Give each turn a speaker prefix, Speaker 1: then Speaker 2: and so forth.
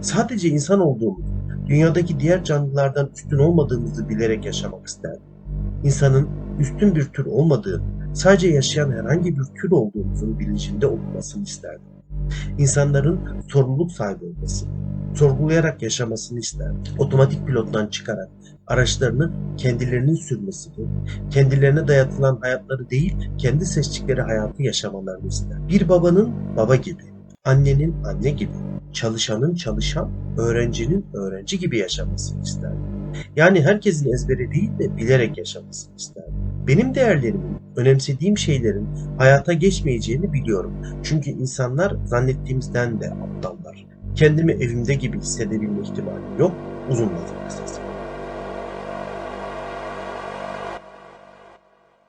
Speaker 1: Sadece insan olduğumuzu, dünyadaki diğer canlılardan üstün olmadığımızı bilerek yaşamak isterdim. İnsanın üstün bir tür olmadığını, sadece yaşayan herhangi bir tür olduğumuzun bilincinde olmasını isterdim. İnsanların sorumluluk sahibi olmasını, sorgulayarak yaşamasını isterdim. Otomatik pilottan çıkarak araçlarını kendilerinin sürmesini, kendilerine dayatılan hayatları değil, kendi seçtikleri hayatı yaşamalarını ister. Bir babanın baba gibi, annenin anne gibi, çalışanın çalışan, öğrencinin öğrenci gibi yaşamasını isterdim. Yani herkesin ezbere değil de bilerek yaşamasını isterdim. Benim değerlerimin, önemsediğim şeylerin hayata geçmeyeceğini biliyorum. Çünkü insanlar zannettiğimizden de aptallar. Kendimi evimde gibi hissedebilme ihtimali yok. Uzun lafın kısası.